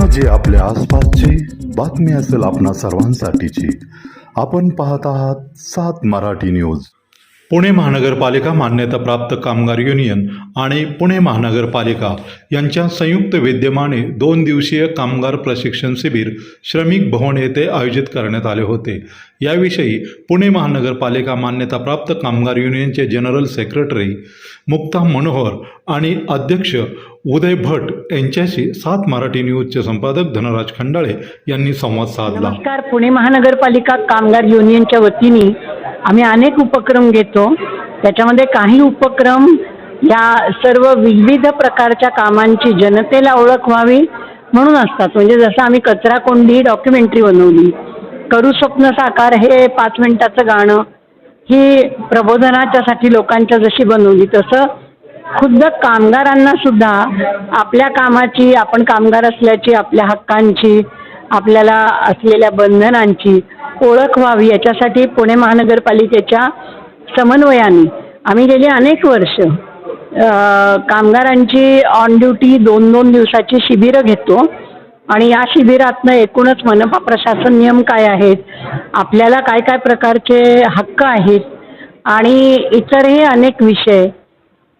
घटना जी आपल्या आसपासची बातमी असेल आपणा सर्वांसाठीची. आपण पाहत आहात सात मराठी न्यूज. पुणे महानगरपालिका मान्यताप्राप्त कामगार युनियन आणि पुणे महानगरपालिका यांच्या संयुक्त विद्यमाने दोन दिवसीय कामगार प्रशिक्षण शिबिर श्रमिक भवन येथे आयोजित करण्यात आले होते. याविषयी पुणे महानगरपालिका मान्यताप्राप्त कामगार युनियनचे जनरल सेक्रेटरी मुक्ता मनोहर आणि अध्यक्ष उदय भट यांच्याशी सात मराठी न्यूजचे संपादक धनराज खंडाळे यांनी संवाद साधला. नमस्कार. पुणे महानगरपालिका कामगार युनियनच्या वतीने आम्ही अनेक उपक्रम घेतो. त्याच्यामध्ये काही उपक्रम या सर्व विविध प्रकारच्या कामांची जनतेला ओळख व्हावी म्हणून असतात. म्हणजे जसं आम्ही कचरा कोंडी डॉक्युमेंटरी बनवली. करू स्वप्न साकार हे पाच मिनिटाचं गाणं. ही प्रबोधनाच्यासाठी लोकांच्या जशी बनवली तसं खुद्द कामगारांना सुद्धा आपल्या कामाची आपण कामगार असल्याची आपल्या हक्कांची आपल्याला असलेल्या बंधनांची ओळख व्हावी याच्यासाठी पुणे महानगरपालिकेच्या समन्वयाने आम्ही गेली अनेक वर्ष. कामगारांची ऑन ड्युटी दोन दोन दिवसाची शिबिरं घेतो आणि या शिबिरातनं एकूणच मनपा प्रशासन नियम काय आहेत आपल्याला काय काय प्रकारचे हक्क आहेत आणि इतरही अनेक विषय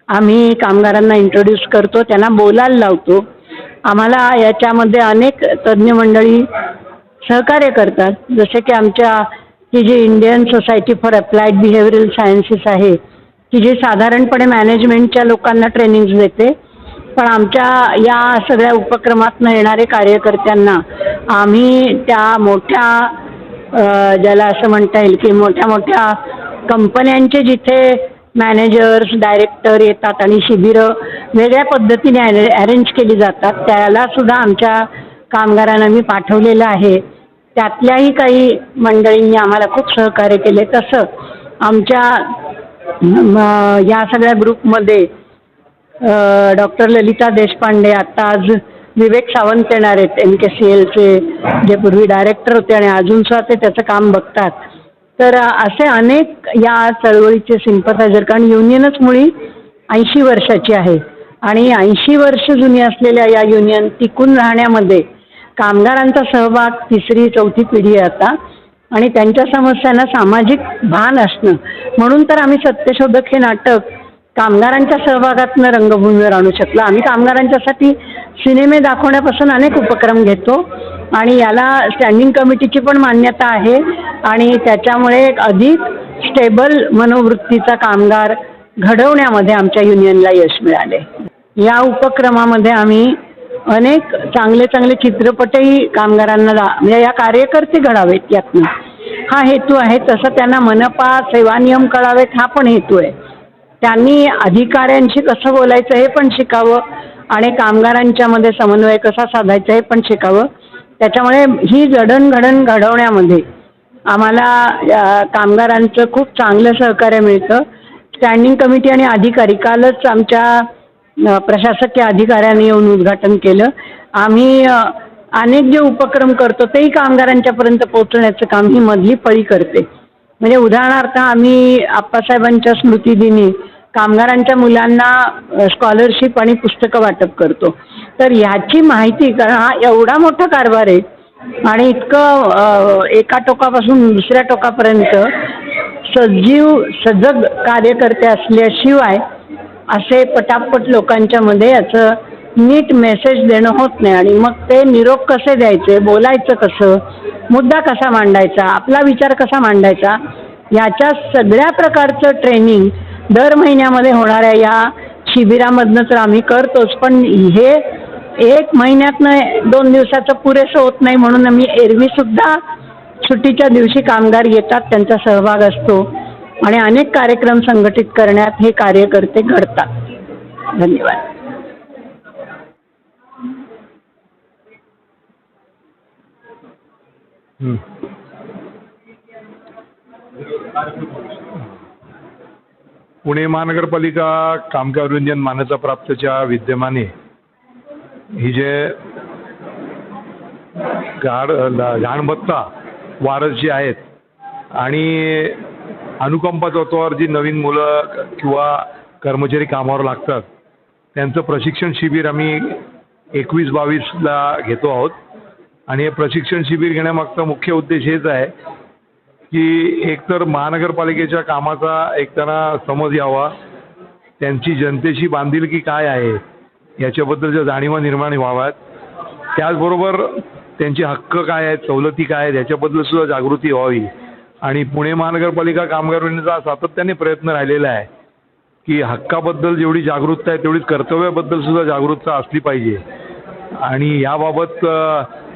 आम्ही कामगारांना इंट्रोड्यूस करतो त्यांना बोलायला लावतो. आम्हाला याच्यामध्ये अनेक तज्ज्ञ मंडळी सहकार्य करतात. जसे की आमच्या ही जी Indian society for applied behavioural sciences आहे की जी साधारणपणे मॅनेजमेंटच्या लोकांना ट्रेनिंग्ज देते पण आमच्या या सगळ्या उपक्रमातनं येणारे कार्यकर्त्यांना आम्ही त्या मोठ्या ज्याला असं म्हणता येईल की मोठ्या मोठ्या कंपन्यांचे जिथे मॅनेजर्स डायरेक्टर येतात आणि शिबिरं वेगळ्या पद्धतीने अरेंज केली जातात त्याला सुद्धा आमच्या कामगारांना मी पाठवलेलं आहे. त्यातल्याही काही मंडळींनी आम्हाला खूप सहकार्य केले. तसं आमच्या या सगळ्या ग्रुपमध्ये डॉक्टर ललिता देशपांडे आता आज विवेक सावंत येणार आहेत एम के सी एलचे जे पूर्वी डायरेक्टर होते आणि अजून सुद्धा ते त्याचं काम बघतात. तर असे अनेक या चळवळीचे सिम्पथायझर कारण युनियनच मुळी ऐंशी वर्षाची आहे. आणि ऐंशी वर्ष जुनी असलेल्या या युनियन टिकून राहण्यामध्ये कामगारांचा सहभाग तिसरी चौथी पिढी आहे आता. आणि त्यांच्या समस्यांना सामाजिक भान असणं. म्हणून तर आम्ही सत्यशोधक हे नाटक कामगारांच्या सहभागातनं रंगभूमीवर आणू शकलो. आम्ही कामगारांच्यासाठी सिनेमे दाखवण्यापासून अनेक उपक्रम घेतो. आणि याला स्टँडिंग कमिटीची पण मान्यता आहे. आणि त्याच्यामुळे एक अधिक स्टेबल मनोवृत्तीचा कामगार घडवण्यामध्ये आमच्या युनियनला यश मिळाले. या उपक्रमामध्ये आम्ही अनेक चांगले चांगले चित्रपटही कामगारांना दा म्हणजे या कार्यकर्ते घडावेत यातनं. हा हेतू आहे तसं त्यांना मनपा सेवा नियम कळावेत हा पण हेतू आहे. त्यांनी अधिकाऱ्यांशी कसं बोलायचं हे पण शिकावं आणि कामगारांच्या मध्ये समन्वय कसा साधायचा हे पण शिकावं. त्याच्यामुळे ही जडणघडण घडवण्यामध्ये आम्हाला कामगारांचं खूप चांगलं सहकार्य मिळतं. स्टँडिंग कमिटी आणि अधिकारी कालच आमच्या प्रशासकीय अधिकाऱ्यांनी येऊन उद्घाटन केलं. आम्ही अनेक जे उपक्रम करतो तेही कामगारांच्यापर्यंत पोहोचण्याचं काम ही मधली फळी करते. म्हणजे उदाहरणार्थ आम्ही आप्पासाहेबांच्या स्मृतिदिनी कामगारांच्या मुलांना स्कॉलरशिप आणि पुस्तकं वाटप करतो. तर ह्याची माहिती कारण हा एवढा मोठा कारभार आहे आणि इतकं एका टोकापासून दुसऱ्या टोकापर्यंत सजीव सजग कार्यकर्ते असल्याशिवाय असे पटापट लोकांच्या मध्ये याचं नीट मेसेज देणं होत नाही. आणि मग ते निरोप कसे द्यायचे बोलायचं कसं मुद्दा कसा मांडायचा आपला विचार कसा मांडायचा याच्या सगळ्या प्रकारचं ट्रेनिंग दर महिन्यामध्ये होणाऱ्या या शिबिरामधनं तर आम्ही करतोच. पण हे एक महिन्यातनं दोन दिवसाचं पुरेसं होत नाही म्हणून आम्ही एरवी सुद्धा सुट्टीच्या दिवशी कामगार येतात त्यांचा सहभाग असतो. आणि अनेक कार्यक्रम संघटित करण्यात हे कार्यकर्ते घडतात. धन्यवाद. पुणे महानगरपालिका कामगार युनियन मान्यता प्राप्तच्या विद्यमाने ही जे गाड घाणबत्ता वारस जी आहेत आणि अनुकंपा तत्वावर जी नवीन मुलं किंवा कर्मचारी कामावर लागतात त्यांचं प्रशिक्षण शिबिर आम्ही एकवीस बावीसला घेतो आहोत. आणि हे प्रशिक्षण शिबिर घेण्यामागचा मुख्य उद्देश हेच आहे की एकतर महानगरपालिकेच्या कामाचा एक त्यांना समज यावा त्यांची जनतेशी बांधिलकी काय आहे याच्याबद्दलच्या जाणीवा निर्माण व्हाव्यात. त्याचबरोबर त्यांचे हक्क काय आहेत सवलती काय आहेत याच्याबद्दल सुद्धा जागृती व्हावी. आणि पुणे महानगरपालिका कामगार युनियनचा सातत्याने प्रयत्न राहिलेला आहे की हक्काबद्दल जेवढी जागरूकता आहे तेवढीच कर्तव्याबद्दल सुद्धा जागरूकता असली पाहिजे. आणि याबाबत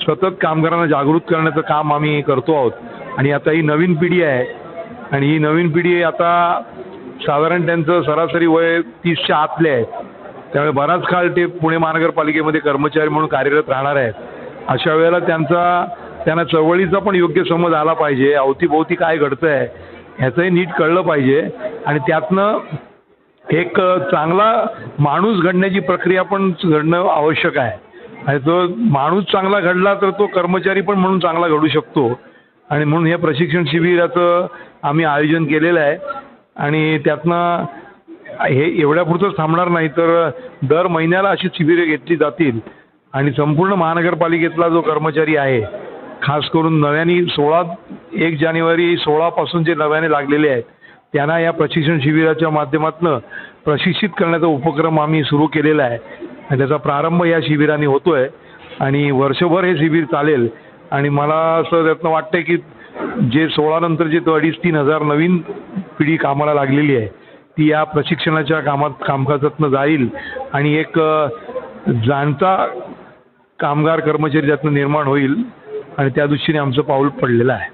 सतत कामगारांना जागृत करण्याचं काम आम्ही करतो आहोत. आणि आता ही नवीन पिढी आहे. आणि ही नवीन पिढी आता साधारण त्यांचं सरासरी वय तीसच्या आतले आहे. त्यामुळे बराच काळ ते पुणे महानगरपालिकेमध्ये कर्मचारी म्हणून कार्यरत राहणार आहेत. अशा वेळेला त्यांचा त्यांना चळवळीचा पण योग्य समज आला पाहिजे. अवतीभोवती काय घडतं आहे ह्याचंही नीट कळलं पाहिजे. आणि त्यातनं एक चांगला माणूस घडण्याची प्रक्रिया पण घडणं आवश्यक आहे. आणि तो माणूस चांगला घडला तर तो कर्मचारी पण म्हणून चांगला घडू शकतो. आणि म्हणून हे प्रशिक्षण शिबिराचं आम्ही आयोजन केलेलं आहे. आणि त्यातनं हे एवढ्यापुरतंच थांबणार नाही तर दर महिन्याला अशी शिबिरे घेतली जातील. आणि संपूर्ण महानगरपालिकेतला जो कर्मचारी आहे खास करून नव्याने सोळा एक जानेवारी सोळापासून जे नव्याने लागलेले आहेत त्यांना या प्रशिक्षण शिबिराच्या माध्यमातून प्रशिक्षित करण्याचा उपक्रम आम्ही सुरू केलेला आहे. आणि त्याचा प्रारंभ या शिबिराने होतोय. आणि वर्षभर हे शिबिर चालेल. आणि मला असं त्यातनं वाटतंय की जे सोळा नंतर जे तो अडीच तीन हजार नवीन पिढी कामाला लागलेली आहे ती या प्रशिक्षणाच्या कामात कामकाजातनं जाईल. आणि एक जाणता कामगार कर्मचारी त्यातनं निर्माण होईल. आणि त्या दृष्टीने आमचं पाऊल पडलेलं आहे.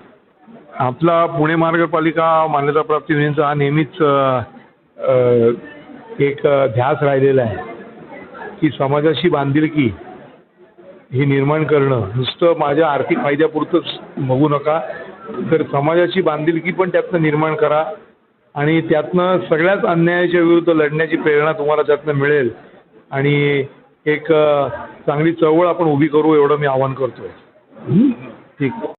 आपला पुणे महानगरपालिका मान्यताप्राप्त युनियनचा हा नेहमीच एक ध्यास राहिलेला आहे. की समाजाशी बांधिलकी ही निर्माण करणं नुसतं माझ्या आर्थिक फायद्यापुरतंच बघू नका तर समाजाची बांधिलकी पण त्यातनं निर्माण करा आणि त्यातनं सगळ्याच अन्यायाच्या विरुद्ध लढण्याची प्रेरणा तुम्हाला त्यातनं मिळेल. आणि एक चांगली चळवळ आपण उभी करू एवढं मी आवाहन 嗯这个